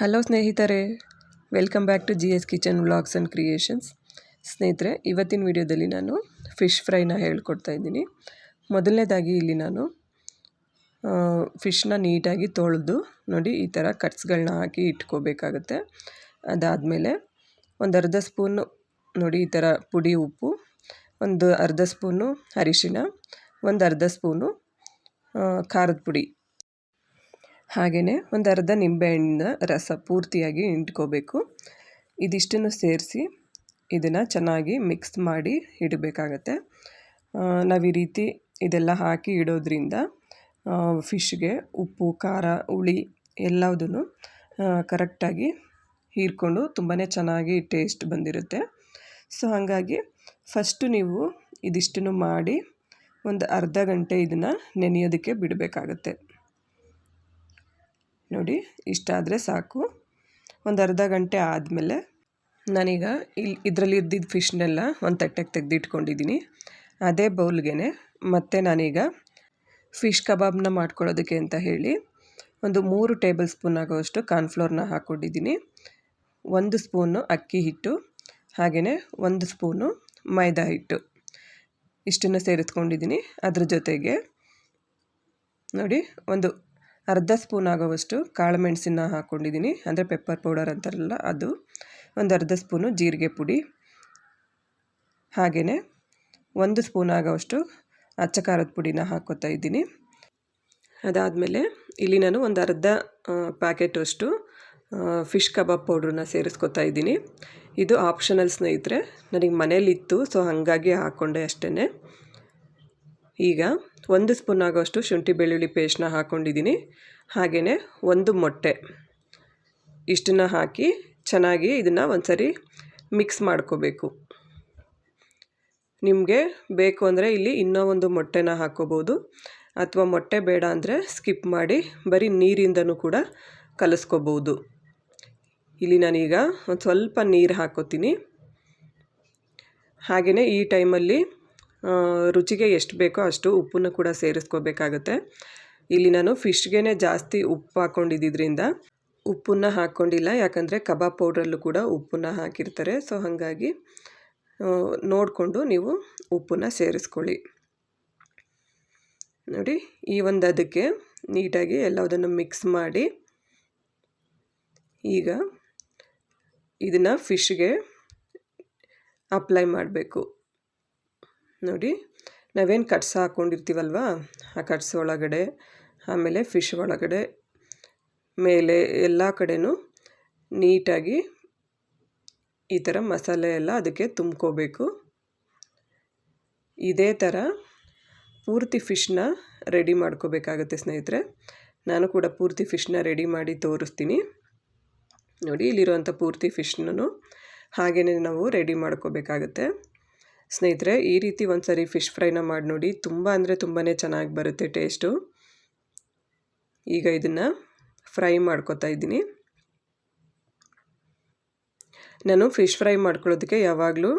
Hello ಸ್ನೇಹಿತರೆ, welcome back to G S kitchen vlogs and creations. ಸ್ನೇಹಿತರೆ, ಇವತ್ತಿನ ವಿಡಿಯೋದಲ್ಲಿ ನಾನು ಫಿಶ್ ಫ್ರೈನ ಹೇಳ್ಕೊಡ್ತಾ ಇದ್ದೀನಿ. ಮೊದಲನೇದಾಗಿ ಇಲ್ಲಿ ನಾನು ಫಿಶ್ನ ನೀಟಾಗಿ ತೊಳೆದು ನೋಡಿ, ಈ ಥರ ಕಟ್ಸ್ಗಳನ್ನ ಹಾಕಿ ಇಟ್ಕೋಬೇಕಾಗತ್ತೆ. ಅದಾದಮೇಲೆ ಒಂದು ಅರ್ಧ ಸ್ಪೂನು ನೋಡಿ, ಈ ಥರ ಪುಡಿ ಉಪ್ಪು, ಒಂದು ಅರ್ಧ ಸ್ಪೂನು ಅರಿಶಿನ ಒಂದು ಅರ್ಧ ಸ್ಪೂನು ಖಾರದ ಪುಡಿ ಹಾಗೆಯೇ ಒಂದು ಅರ್ಧ ನಿಂಬೆಹಣ್ಣಿನ ರಸ ಪೂರ್ತಿಯಾಗಿ ಇಟ್ಕೋಬೇಕು ಇದಿಷ್ಟನ್ನು ಸೇರಿಸಿ ಇದನ್ನು ಚೆನ್ನಾಗಿ ಮಿಕ್ಸ್ ಮಾಡಿ ಇಡಬೇಕಾಗತ್ತೆ. ನಾವು ಈ ರೀತಿ ಇದೆಲ್ಲ ಹಾಕಿ ಇಡೋದ್ರಿಂದ ಫಿಶ್ಗೆ ಉಪ್ಪು, ಖಾರ, ಹುಳಿ ಎಲ್ಲದನ್ನು ಕರೆಕ್ಟಾಗಿ ಹೀರ್ಕೊಂಡು ತುಂಬಾ ಚೆನ್ನಾಗಿ ಟೇಸ್ಟ್ ಬಂದಿರುತ್ತೆ. ಸೊ ಹಾಗಾಗಿ ಫಸ್ಟು ನೀವು ಇದಿಷ್ಟನ್ನು ಮಾಡಿ ಒಂದು ಅರ್ಧ ಗಂಟೆ ಇದನ್ನು ನೆನೆಯೋದಕ್ಕೆ ಬಿಡಬೇಕಾಗತ್ತೆ. ನೋಡಿ ಇಷ್ಟಾದರೆ ಸಾಕು. ಒಂದು ಅರ್ಧ ಗಂಟೆ ಆದಮೇಲೆ ನಾನೀಗ ಇಲ್ಲಿ ಇದರಲ್ಲಿ ಇದ್ದಿದ್ದ ಫಿಶ್ನೆಲ್ಲ ಒಂದು ತಟ್ಟೆಗೆ ತೆಗೆದಿಟ್ಕೊಂಡಿದ್ದೀನಿ ಅದೇ ಬೌಲ್ಗೆ ಮತ್ತೆ ನಾನೀಗ ಫಿಶ್ ಕಬಾಬ್ನ ಮಾಡ್ಕೊಳ್ಳೋದಕ್ಕೆ ಅಂತ ಹೇಳಿ ಒಂದು ಮೂರು ಟೇಬಲ್ ಸ್ಪೂನ್ ಆಗೋಷ್ಟು ಕಾರ್ನ್ಫ್ಲೋರ್ನ ಹಾಕ್ಕೊಂಡಿದ್ದೀನಿ ಒಂದು ಸ್ಪೂನು ಅಕ್ಕಿ ಹಿಟ್ಟು ಹಾಗೆಯೇ ಒಂದು ಸ್ಪೂನು ಮೈದಾ ಹಿಟ್ಟು ಇಷ್ಟನ್ನು ಸೇರಿಸ್ಕೊಂಡಿದ್ದೀನಿ ಅದ್ರ ಜೊತೆಗೆ ನೋಡಿ, ಒಂದು ಅರ್ಧ ಸ್ಪೂನ್ ಆಗೋವಷ್ಟು ಕಾಳು ಮೆಣಸಿನ ಹಾಕ್ಕೊಂಡಿದ್ದೀನಿ. ಅಂದರೆ ಪೆಪ್ಪರ್ ಪೌಡರ್ ಅಂತಾರಲ್ಲ ಅದು. ಒಂದು ಅರ್ಧ ಸ್ಪೂನು ಜೀರಿಗೆ ಪುಡಿ. ಹಾಗೆಯೇ ಒಂದು ಸ್ಪೂನ್ ಆಗೋವಷ್ಟು ಅಚ್ಚ ಖಾರದ ಪುಡಿನ ಹಾಕ್ಕೋತಾ ಇದ್ದೀನಿ. ಅದಾದಮೇಲೆ ಇಲ್ಲಿ ನಾನು ಒಂದು ಅರ್ಧ ಪ್ಯಾಕೆಟಷ್ಟು ಫಿಶ್ ಕಬಾಬ್ ಪೌಡ್ರನ್ನ ಸೇರಿಸ್ಕೊತಾ ಇದ್ದೀನಿ. ಇದು ಆಪ್ಷನಲ್ ಸ್ನೇಹಿತರೆ, ನನಗೆ ಮನೇಲಿತ್ತು ಸೊ ಹಾಗಾಗಿ ಹಾಕ್ಕೊಂಡೆ ಅಷ್ಟೇ ಈಗ ಒಂದು ಸ್ಪೂನ್ ಆಗೋಷ್ಟು ಶುಂಠಿ ಬೆಳ್ಳುಳ್ಳಿ ಪೇಸ್ಟ್ನ ಹಾಕ್ಕೊಂಡಿದ್ದೀನಿ. ಹಾಗೆಯೇ ಒಂದು ಮೊಟ್ಟೆ ಇಷ್ಟನ್ನು ಹಾಕಿ ಚೆನ್ನಾಗಿ ಇದನ್ನು ಒಂದು ಸರಿ ಮಿಕ್ಸ್ ಮಾಡ್ಕೋಬೇಕು. ನಿಮಗೆ ಬೇಕು ಅಂದರೆ ಇಲ್ಲಿ ಇನ್ನೂ ಒಂದು ಮೊಟ್ಟೆನ ಹಾಕ್ಕೋಬೋದು. ಅಥವಾ ಮೊಟ್ಟೆ ಬೇಡ ಅಂದರೆ ಸ್ಕಿಪ್ ಮಾಡಿ ಬರೀ ನೀರಿಂದನೂ ಕೂಡ ಕಲಿಸ್ಕೋಬೋದು. ಇಲ್ಲಿ ನಾನೀಗ ಒಂದು ಸ್ವಲ್ಪ ನೀರು ಹಾಕೋತೀನಿ ಹಾಗೆಯೇ ಈ ಟೈಮಲ್ಲಿ ರುಚಿಗೆ ಎಷ್ಟು ಬೇಕೋ ಅಷ್ಟು ಉಪ್ಪನ್ನು ಕೂಡ ಸೇರಿಸ್ಕೋಬೇಕಾಗತ್ತೆ. ಇಲ್ಲಿ ನಾನು ಫಿಶ್ಗೆ ಜಾಸ್ತಿ ಉಪ್ಪು ಹಾಕ್ಕೊಂಡಿದ್ದರಿಂದ ಉಪ್ಪನ್ನು ಹಾಕ್ಕೊಂಡಿಲ್ಲ. ಯಾಕಂದರೆ ಕಬಾಬ್ ಪೌಡ್ರಲ್ಲೂ ಕೂಡ ಉಪ್ಪನ್ನು ಹಾಕಿರ್ತಾರೆ. ಸೊ, ಹಾಗಾಗಿ ನೋಡಿಕೊಂಡು ನೀವು ಉಪ್ಪನ್ನು ಸೇರಿಸ್ಕೊಳ್ಳಿ. ನೋಡಿ, ಈ ಒಂದು ಅದಕ್ಕೆ ನೀಟಾಗಿ ಎಲ್ಲದನ್ನು ಮಿಕ್ಸ್ ಮಾಡಿ ಈಗ ಇದನ್ನು ಫಿಶ್ಗೆ ಅಪ್ಲೈ ಮಾಡಬೇಕು. ನೋಡಿ, ನಾವೇನು ಕಟ್ಸ ಹಾಕ್ಕೊಂಡಿರ್ತೀವಲ್ವ ಆ ಕಟ್ಸ್ ಒಳಗಡೆ, ಆಮೇಲೆ ಫಿಶ್ ಒಳಗಡೆ, ಮೇಲೆ ಎಲ್ಲ ಕಡೆನೂ ನೀಟಾಗಿ ಈ ಥರ ಮಸಾಲೆ ಎಲ್ಲ ಅದಕ್ಕೆ ತುಂಬ್ಕೋಬೇಕು. ಇದೇ ಥರ ಪೂರ್ತಿ ಫಿಶ್ನ ರೆಡಿ ಮಾಡ್ಕೋಬೇಕಾಗತ್ತೆ ಸ್ನೇಹಿತರೆ. ನಾನು ಕೂಡ ಪೂರ್ತಿ ಫಿಶ್ನ ರೆಡಿ ಮಾಡಿ ತೋರಿಸ್ತೀನಿ. ನೋಡಿ ಇಲ್ಲಿರುವಂಥ ಪೂರ್ತಿ ಫಿಶ್ನೂ ಹಾಗೆಯೇ ನಾವು ರೆಡಿ ಮಾಡ್ಕೋಬೇಕಾಗತ್ತೆ. ಸ್ನೇಹಿತರೆ, ಈ ರೀತಿ ಒಂದು ಸರಿ ಫಿಶ್ ಫ್ರೈನ ಮಾಡಿ ನೋಡಿ. ತುಂಬ ಅಂದರೆ ತುಂಬಾ ಚೆನ್ನಾಗಿ ಬರುತ್ತೆ ಟೇಸ್ಟು. ಈಗ ಇದನ್ನು ಫ್ರೈ ಮಾಡ್ಕೊತಾ ಇದ್ದೀನಿ. ನಾನು ಫಿಶ್ ಫ್ರೈ ಮಾಡ್ಕೊಳ್ಳೋದಕ್ಕೆ ಯಾವಾಗಲೂ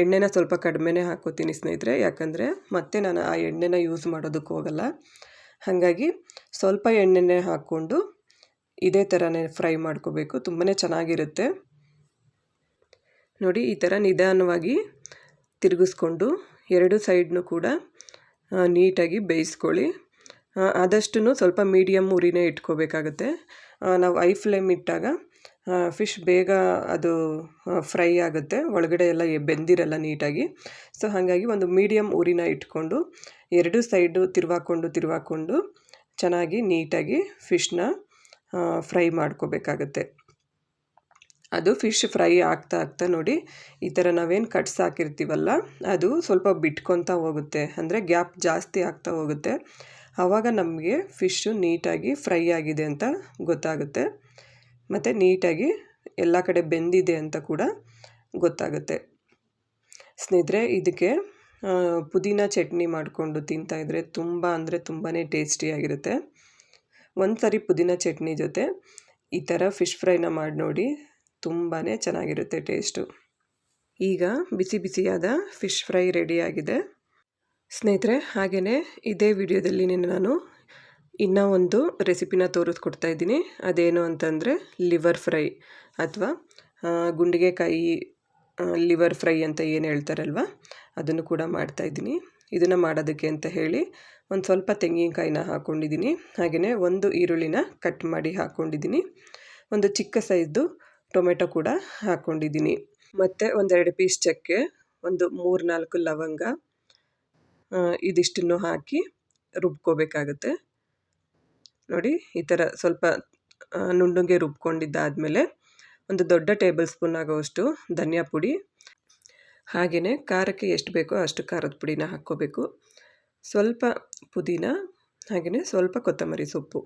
ಎಣ್ಣೆನ ಸ್ವಲ್ಪ ಕಡಿಮೆನೇ ಹಾಕೋತೀನಿ ಸ್ನೇಹಿತರೆ. ಯಾಕಂದರೆ ಮತ್ತೆ ನಾನು ಆ ಎಣ್ಣೆನ ಯೂಸ್ ಮಾಡೋದಕ್ಕೆ ಹೋಗಲ್ಲ. ಹಾಗಾಗಿ ಸ್ವಲ್ಪ ಎಣ್ಣೆನೇ ಹಾಕ್ಕೊಂಡು ಇದೇ ಥರನೇ ಫ್ರೈ ಮಾಡ್ಕೋಬೇಕು. ತುಂಬಾ ಚೆನ್ನಾಗಿರುತ್ತೆ. ನೋಡಿ, ಈ ಥರ ನಿಧಾನವಾಗಿ ತಿರುಗಿಸ್ಕೊಂಡು ಎರಡು ಸೈಡ್ನು ಕೂಡ ನೀಟಾಗಿ ಬೇಯಿಸ್ಕೊಳ್ಳಿ. ಆದಷ್ಟು ಸ್ವಲ್ಪ ಮೀಡಿಯಮ್ ಉರಿನೇ ಇಟ್ಕೋಬೇಕಾಗುತ್ತೆ. ನಾವು ಐ ಫ್ಲೇಮ್ ಇಟ್ಟಾಗ ಫಿಶ್ ಬೇಗ ಅದು ಫ್ರೈ ಆಗುತ್ತೆ. ಒಳಗಡೆ ಎಲ್ಲ ಬೆಂದಿರಲ್ಲ ನೀಟಾಗಿ. ಸೊ, ಹಾಗಾಗಿ ಒಂದು ಮೀಡಿಯಮ್ ಉರಿನ ಇಟ್ಕೊಂಡು, ಎರಡು ಸೈಡು ತಿರುವಾಕೊಂಡು ತಿರುವಾಕೊಂಡು ಚೆನ್ನಾಗಿ ನೀಟಾಗಿ ಫಿಶ್ನ ಫ್ರೈ ಮಾಡ್ಕೋಬೇಕಾಗತ್ತೆ. ಅದು ಫಿಶ್ ಫ್ರೈ ಆಗ್ತಾ ಆಗ್ತಾ ನೋಡಿ, ಈ ಥರ ನಾವೇನು ಕಟ್ಸ್ ಹಾಕಿರ್ತೀವಲ್ಲ, ಅದು ಸ್ವಲ್ಪ ಬಿಟ್ಕೊತಾ ಹೋಗುತ್ತೆ. ಅಂದರೆ ಗ್ಯಾಪ್ ಜಾಸ್ತಿ ಆಗ್ತಾ ಹೋಗುತ್ತೆ. ಆವಾಗ ನಮಗೆ ಫಿಶ್ಶು ನೀಟಾಗಿ ಫ್ರೈ ಆಗಿದೆ ಅಂತ ಗೊತ್ತಾಗುತ್ತೆ. ಮತ್ತು ನೀಟಾಗಿ ಎಲ್ಲ ಕಡೆ ಬೆಂದಿದೆ ಅಂತ ಕೂಡ ಗೊತ್ತಾಗುತ್ತೆ. ಸ್ನೇಹಿತರೆ, ಇದಕ್ಕೆ ಪುದೀನ ಚಟ್ನಿ ಮಾಡಿಕೊಂಡು ತಿಂತಾಯಿದ್ರೆ ತುಂಬ ಅಂದರೆ ತುಂಬಾ ಟೇಸ್ಟಿಯಾಗಿರುತ್ತೆ ಒಂದು ಸರಿ ಪುದೀನ ಚಟ್ನಿ ಜೊತೆ ಈ ಥರ ಫಿಶ್ ಫ್ರೈನ ಮಾಡಿ ನೋಡಿ. ತುಂಬಾ ಚೆನ್ನಾಗಿರುತ್ತೆ ಟೇಸ್ಟು. ಈಗ ಬಿಸಿ ಬಿಸಿಯಾದ ಫಿಶ್ ಫ್ರೈ ರೆಡಿಯಾಗಿದೆ. ಸ್ನೇಹಿತರೆ ಹಾಗೆಯೇ ಇದೇ ವಿಡಿಯೋದಲ್ಲಿ ನಾನು ಇನ್ನೂ ಒಂದು ರೆಸಿಪಿನ ತೋರಿಸ್ಕೊಡ್ತಾ ಇದ್ದೀನಿ. ಅದೇನು ಅಂತಂದರೆ ಲಿವರ್ ಫ್ರೈ ಅಥವಾ ಗುಂಡಿಗೆಕಾಯಿ ಲಿವರ್ ಫ್ರೈ ಅಂತ ಏನು ಹೇಳ್ತಾರಲ್ವ? ಅದನ್ನು ಕೂಡ ಮಾಡ್ತಾಯಿದ್ದೀನಿ ಇದನ್ನು ಮಾಡೋದಕ್ಕೆ ಅಂತ ಹೇಳಿ ಒಂದು ಸ್ವಲ್ಪ ತೆಂಗಿನಕಾಯಿನ ಹಾಕ್ಕೊಂಡಿದ್ದೀನಿ ಹಾಗೆಯೇ ಒಂದು ಈರುಳ್ಳಿನ ಕಟ್ ಮಾಡಿ ಹಾಕ್ಕೊಂಡಿದ್ದೀನಿ ಒಂದು ಚಿಕ್ಕ ಸೈಜ್ದು ಟೊಮೆಟೊ ಕೂಡ ಹಾಕ್ಕೊಂಡಿದ್ದೀನಿ ಮತ್ತು ಒಂದೆರಡು ಪೀಸ್ ಚಕ್ಕೆ, ಒಂದು ಮೂರು ನಾಲ್ಕು ಲವಂಗ ಇದಿಷ್ಟನ್ನು ಹಾಕಿ ರುಬ್ಕೋಬೇಕಾಗುತ್ತೆ. ನೋಡಿ, ಈ ಥರ ಸ್ವಲ್ಪ ನುಣ್ಣಗೆ ರುಬ್ಕೊಂಡಿದ್ದಾದಮೇಲೆ ಒಂದು ದೊಡ್ಡ ಟೇಬಲ್ ಸ್ಪೂನ್ ಆಗೋವಷ್ಟು ಧನಿಯಾ ಪುಡಿ ಹಾಗೆಯೇ ಖಾರಕ್ಕೆ ಎಷ್ಟು ಬೇಕೋ ಅಷ್ಟು ಖಾರದ ಪುಡಿನ ಹಾಕ್ಕೋಬೇಕು. ಸ್ವಲ್ಪ ಪುದೀನ ಹಾಗೆಯೇ ಸ್ವಲ್ಪ ಕೊತ್ತಂಬರಿ ಸೊಪ್ಪು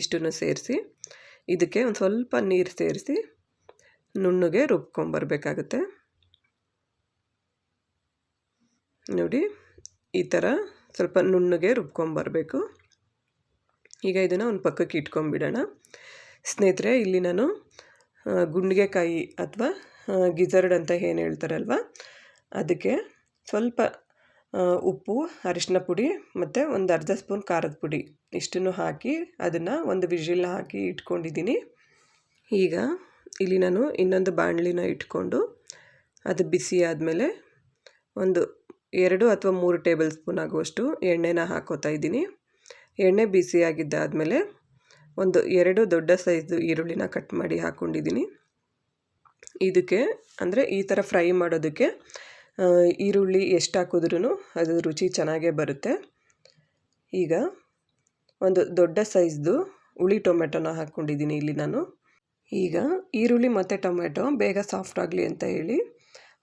ಇಷ್ಟನ್ನು ಸೇರಿಸಿ ಇದಕ್ಕೆ ಒಂದು ಸ್ವಲ್ಪ ನೀರು ಸೇರಿಸಿ ನುಣ್ಣಗೆ ರುಬ್ಕೊಂಬರ್ಬೇಕಾಗುತ್ತೆ. ನೋಡಿ, ಈ ಥರ ಸ್ವಲ್ಪ ನುಣ್ಣಗೆ ರುಬ್ಕೊಂಬರಬೇಕು. ಈಗ ಇದನ್ನು ಒಂದು ಪಕ್ಕಕ್ಕೆ ಇಟ್ಕೊಂಬಿಡೋಣ. ಸ್ನೇಹಿತರೆ, ಇಲ್ಲಿ ನಾನು ಗುಂಡಿಗೆಕಾಯಿ ಅಥವಾ ಗಿಜರ್ಡ್ ಅಂತ ಏನು ಹೇಳ್ತಾರಲ್ವ, ಅದಕ್ಕೆ ಸ್ವಲ್ಪ ಉಪ್ಪು, ಅರಿಶಿನ ಪುಡಿ ಮತ್ತು ಒಂದು ಅರ್ಧ ಸ್ಪೂನ್ ಖಾರದ ಪುಡಿ. ಇಷ್ಟನ್ನು ಹಾಕಿ ಅದನ್ನು ಒಂದು ವಿಜಿಲ್ನ ಹಾಕಿ ಇಟ್ಕೊಂಡಿದ್ದೀನಿ. ಈಗ ಇಲ್ಲಿ ನಾನು ಇನ್ನೊಂದು ಬಾಣಲಿನ ಇಟ್ಕೊಂಡು ಅದು ಬಿಸಿ ಆದಮೇಲೆ ಒಂದು ಎರಡು ಅಥವಾ ಮೂರು ಟೇಬಲ್ ಸ್ಪೂನ್ ಆಗುವಷ್ಟು ಎಣ್ಣೆನ ಹಾಕೋತಾ ಇದ್ದೀನಿ. ಎಣ್ಣೆ ಬಿಸಿಯಾಗಿದ್ದಾದಮೇಲೆ ಒಂದು ಎರಡು ದೊಡ್ಡ ಸೈಜು ಈರುಳ್ಳಿನ ಕಟ್ ಮಾಡಿ ಹಾಕ್ಕೊಂಡಿದ್ದೀನಿ ಇದಕ್ಕೆ ಅಂದರೆ ಈ ಥರ ಫ್ರೈ ಮಾಡೋದಕ್ಕೆ ಈರುಳ್ಳಿ ಎಷ್ಟು ಹಾಕಿದ್ರೂ ಅದು ರುಚಿ ಚೆನ್ನಾಗೇ ಬರುತ್ತೆ. ಈಗ ಒಂದು ದೊಡ್ಡ ಸೈಜ್ದು ಹುಳಿ ಟೊಮೆಟೊನ ಹಾಕ್ಕೊಂಡಿದ್ದೀನಿ ಇಲ್ಲಿ ನಾನು. ಈಗ ಈರುಳ್ಳಿ ಮತ್ತು ಟೊಮೆಟೊ ಬೇಗ ಸಾಫ್ಟ್ ಆಗಲಿ ಅಂತ ಹೇಳಿ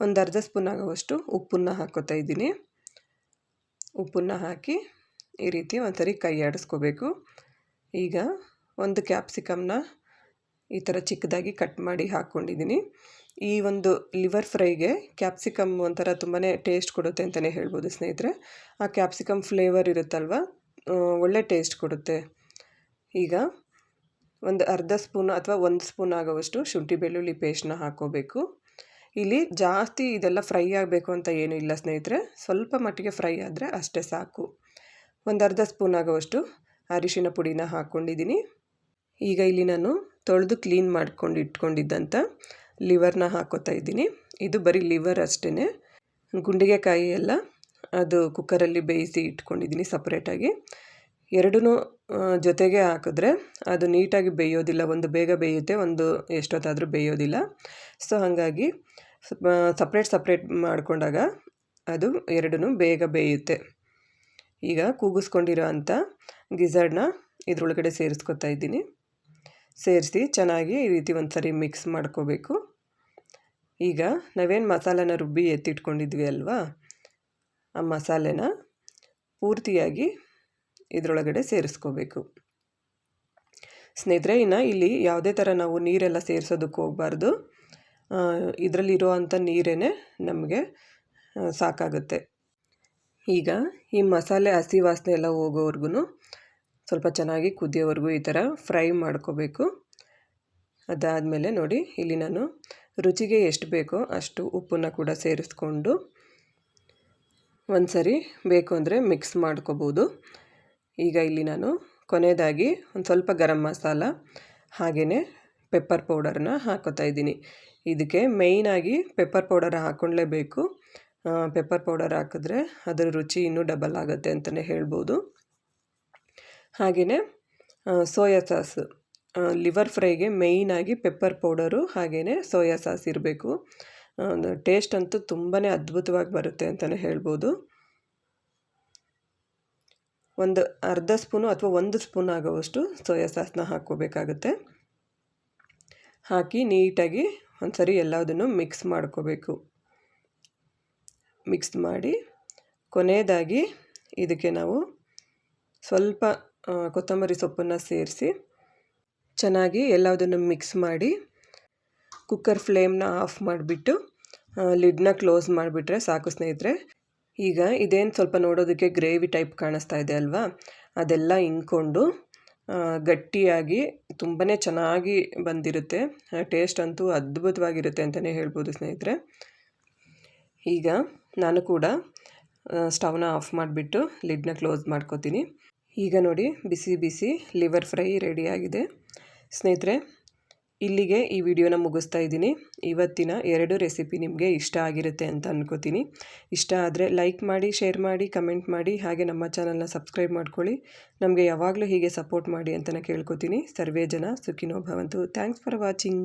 ಒಂದು ಅರ್ಧ ಸ್ಪೂನ್ ಆಗೋವಷ್ಟು ಉಪ್ಪನ್ನು ಹಾಕೋತಾ ಇದ್ದೀನಿ. ಉಪ್ಪನ್ನು ಹಾಕಿ ಈ ರೀತಿ ಒಂದ್ಸರಿ ಕೈ ಆಡಿಸ್ಕೋಬೇಕು. ಈಗ ಒಂದು ಕ್ಯಾಪ್ಸಿಕಮ್ನ ಈ ಥರ ಚಿಕ್ಕದಾಗಿ ಕಟ್ ಮಾಡಿ ಹಾಕ್ಕೊಂಡಿದ್ದೀನಿ. ಈ ಒಂದು ಲಿವರ್ ಫ್ರೈಗೆ ಕ್ಯಾಪ್ಸಿಕಮ್ ಒಂಥರ ತುಂಬಾ ಟೇಸ್ಟ್ ಕೊಡುತ್ತೆ ಅಂತಲೇ ಹೇಳ್ಬೋದು ಸ್ನೇಹಿತರೆ. ಆ ಕ್ಯಾಪ್ಸಿಕಮ್ ಫ್ಲೇವರ್ ಇರುತ್ತಲ್ವ? ಒಳ್ಳೆ ಟೇಸ್ಟ್ ಕೊಡುತ್ತೆ. ಈಗ ಒಂದು ಅರ್ಧ ಸ್ಪೂನ್ ಅಥವಾ ಒಂದು ಸ್ಪೂನ್ ಆಗೋವಷ್ಟು ಶುಂಠಿ ಬೆಳ್ಳುಳ್ಳಿ ಪೇಸ್ಟ್ನ ಹಾಕ್ಕೋಬೇಕು ಇಲ್ಲಿ ಜಾಸ್ತಿ ಇದೆಲ್ಲ ಫ್ರೈ ಆಗಬೇಕು ಅಂತ ಏನೂ ಇಲ್ಲ ಸ್ನೇಹಿತರೆ. ಸ್ವಲ್ಪ ಮಟ್ಟಿಗೆ ಫ್ರೈ ಆದರೆ ಅಷ್ಟೇ ಸಾಕು. ಒಂದು ಅರ್ಧ ಸ್ಪೂನ್ ಆಗೋವಷ್ಟು ಅರಿಶಿನ ಪುಡಿನ ಹಾಕ್ಕೊಂಡಿದ್ದೀನಿ ಈಗ ಇಲ್ಲಿ ನಾನು ತೊಳೆದು ಕ್ಲೀನ್ ಮಾಡ್ಕೊಂಡು ಇಟ್ಕೊಂಡಿದ್ದಂಥ ಲಿವರ್ನ ಹಾಕೋತಾ ಇದ್ದೀನಿ. ಇದು ಬರೀ ಲಿವರ್ ಅಷ್ಟೇ ಗುಂಡಿಗೆಕಾಯಿ ಎಲ್ಲ ಅದು ಕುಕ್ಕರಲ್ಲಿ ಬೇಯಿಸಿ ಇಟ್ಕೊಂಡಿದ್ದೀನಿ ಸಪ್ರೇಟಾಗಿ. ಎರಡೂ ಜೊತೆಗೆ ಹಾಕಿದ್ರೆ ಅದು ನೀಟಾಗಿ ಬೇಯೋದಿಲ್ಲ. ಒಂದು ಬೇಗ ಬೇಯುತ್ತೆ, ಒಂದು ಎಷ್ಟೊತ್ತಾದರೂ ಬೇಯೋದಿಲ್ಲ. ಸೊ, ಹಾಗಾಗಿ ಸಪ್ರೇಟ್ ಸಪ್ರೇಟ್ ಮಾಡಿಕೊಂಡಾಗ ಅದು ಎರಡೂ ಬೇಗ ಬೇಯುತ್ತೆ. ಈಗ ಕೂಗಿಸ್ಕೊಂಡಿರೋ ಅಂಥ ಗಿಝರ್ಡ್ನ ಇದರೊಳಗಡೆ ಸೇರಿಸ್ಕೊತಾ ಇದ್ದೀನಿ. ಸೇರಿಸಿ ಚೆನ್ನಾಗಿ ಈ ರೀತಿ ಒಂದು ಸರಿ ಮಿಕ್ಸ್ ಮಾಡ್ಕೋಬೇಕು. ಈಗ ನಾವೇನು ಮಸಾಲೆನ ರುಬ್ಬಿ ಎತ್ತಿಟ್ಕೊಂಡಿದ್ವಿ ಅಲ್ವಾ? ಆ ಮಸಾಲೆನ ಪೂರ್ತಿಯಾಗಿ ಇದರೊಳಗಡೆ ಸೇರಿಸ್ಕೋಬೇಕು. ಸ್ನೇಹಿತರೆ, ಇನ್ನು ಇಲ್ಲಿ ಯಾವುದೇ ಥರ ನಾವು ನೀರೆಲ್ಲ ಸೇರಿಸೋದಕ್ಕೆ ಹೋಗಬಾರ್ದು. ಇದರಲ್ಲಿರೋ ಅಂಥ ನೀರೇ ನಮಗೆ ಸಾಕಾಗುತ್ತೆ. ಈಗ ಈ ಮಸಾಲೆ ಹಸಿ ವಾಸನೆ ಎಲ್ಲ ಹೋಗೋವರೆಗೂ ಸ್ವಲ್ಪ ಚೆನ್ನಾಗಿ ಕುದಿಯೋವರೆಗೂ ಈ ಥರ ಫ್ರೈ ಮಾಡ್ಕೋಬೇಕು. ಅದಾದಮೇಲೆ ನೋಡಿ, ಇಲ್ಲಿ ನಾನು ರುಚಿಗೆ ಎಷ್ಟು ಬೇಕೋ ಅಷ್ಟು ಉಪ್ಪನ್ನು ಕೂಡ ಸೇರಿಸ್ಕೊಂಡು ಒಂದು ಸರಿ ಬೇಕು ಅಂದರೆ ಮಿಕ್ಸ್ ಮಾಡ್ಕೋಬೋದು. ಈಗ ಇಲ್ಲಿ ನಾನು ಕೊನೆಯದಾಗಿ ಒಂದು ಸ್ವಲ್ಪ ಗರಂ ಮಸಾಲ ಹಾಗೆಯೇ ಪೆಪ್ಪರ್ ಪೌಡರನ್ನ ಹಾಕೋತಾ ಇದ್ದೀನಿ. ಇದಕ್ಕೆ ಮೇಯ್ನಾಗಿ ಪೆಪ್ಪರ್ ಪೌಡರ್ ಹಾಕ್ಕೊಳ್ಳೇಬೇಕು ಪೆಪ್ಪರ್ ಪೌಡರ್ ಹಾಕಿದ್ರೆ ಅದರ ರುಚಿ ಇನ್ನೂ ಡಬಲ್ ಆಗುತ್ತೆ ಅಂತಲೇ ಹೇಳ್ಬೋದು. ಹಾಗೆಯೇ ಸೋಯಾ ಸಾಸ್ ಲಿವರ್ ಫ್ರೈಗೆ ಮೇಯ್ನಾಗಿ ಪೆಪ್ಪರ್ ಪೌಡರು ಹಾಗೆಯೇ ಸೋಯಾ ಸಾಸ್ ಇರಬೇಕು. ಟೇಸ್ಟ್ ಅಂತೂ ತುಂಬಾ ಅದ್ಭುತವಾಗಿ ಬರುತ್ತೆ ಅಂತಲೇ ಹೇಳ್ಬೋದು. ಒಂದು ಅರ್ಧ ಸ್ಪೂನು ಅಥವಾ ಒಂದು ಸ್ಪೂನ್ ಆಗೋವಷ್ಟು ಸೋಯಾ ಸಾಸ್ನ ಹಾಕ್ಕೋಬೇಕಾಗುತ್ತೆ. ಹಾಕಿ ನೀಟಾಗಿ ಒಂದು ಸರಿ ಎಲ್ಲದನ್ನು ಮಿಕ್ಸ್ ಮಾಡ್ಕೋಬೇಕು. ಮಿಕ್ಸ್ ಮಾಡಿ ಕೊನೆಯದಾಗಿ ಇದಕ್ಕೆ ನಾವು ಸ್ವಲ್ಪ ಕೊತ್ತಂಬರಿ ಸೊಪ್ಪನ್ನು ಸೇರಿಸಿ ಚೆನ್ನಾಗಿ ಎಲ್ಲದನ್ನು ಮಿಕ್ಸ್ ಮಾಡಿ ಕುಕ್ಕರ್ ಫ್ಲೇಮ್ನ ಆಫ್ ಮಾಡಿಬಿಟ್ಟು ಲಿಡ್ನ ಕ್ಲೋಸ್ ಮಾಡಿಬಿಟ್ರೆ ಸಾಕು ಸ್ನೇಹಿತರೆ. ಈಗ ಇದೇನು ಸ್ವಲ್ಪ ನೋಡೋದಕ್ಕೆ ಗ್ರೇವಿ ಟೈಪ್ ಕಾಣಿಸ್ತಾ ಇದೆ ಅಲ್ವಾ? ಅದೆಲ್ಲ ಇಂಕೊಂಡು ಗಟ್ಟಿಯಾಗಿ ತುಂಬಾ ಚೆನ್ನಾಗಿ ಬಂದಿರುತ್ತೆ. ಟೇಸ್ಟ್ ಅಂತೂ ಅದ್ಭುತವಾಗಿರುತ್ತೆ ಅಂತಲೇ ಹೇಳ್ಬೋದು ಸ್ನೇಹಿತರೆ. ಈಗ ನಾನು ಕೂಡ ಸ್ಟವ್ನ ಆಫ್ ಮಾಡಿಬಿಟ್ಟು ಲಿಡ್ನ ಕ್ಲೋಸ್ ಮಾಡ್ಕೋತೀನಿ. ಈಗ ನೋಡಿ ಬಿಸಿ ಬಿಸಿ ಲಿವರ್ ಫ್ರೈ ರೆಡಿಯಾಗಿದೆ. ಸ್ನೇಹಿತರೆ, ಇಲ್ಲಿಗೆ ಈ ವಿಡಿಯೋನ ಮುಗಿಸ್ತಾ ಇದ್ದೀನಿ. ಇವತ್ತಿನ ಎರಡು ರೆಸಿಪಿ ನಿಮಗೆ ಇಷ್ಟ ಆಗಿರುತ್ತೆ ಅಂತ ಅನ್ಕೋತೀನಿ. ಇಷ್ಟ ಆದರೆ ಲೈಕ್ ಮಾಡಿ, ಶೇರ್ ಮಾಡಿ, ಕಮೆಂಟ್ ಮಾಡಿ, ಹಾಗೆ ನಮ್ಮ ಚಾನಲ್ನ ಸಬ್ಸ್ಕ್ರೈಬ್ ಮಾಡ್ಕೊಳ್ಳಿ. ನಮಗೆ ಯಾವಾಗಲೂ ಹೀಗೆ ಸಪೋರ್ಟ್ ಮಾಡಿ ಅಂತಲೇ ಕೇಳ್ಕೊತೀನಿ. ಸರ್ವೇ ಜನ ಸುಖಿನೋ ಭವಂತು. Thanks for watching.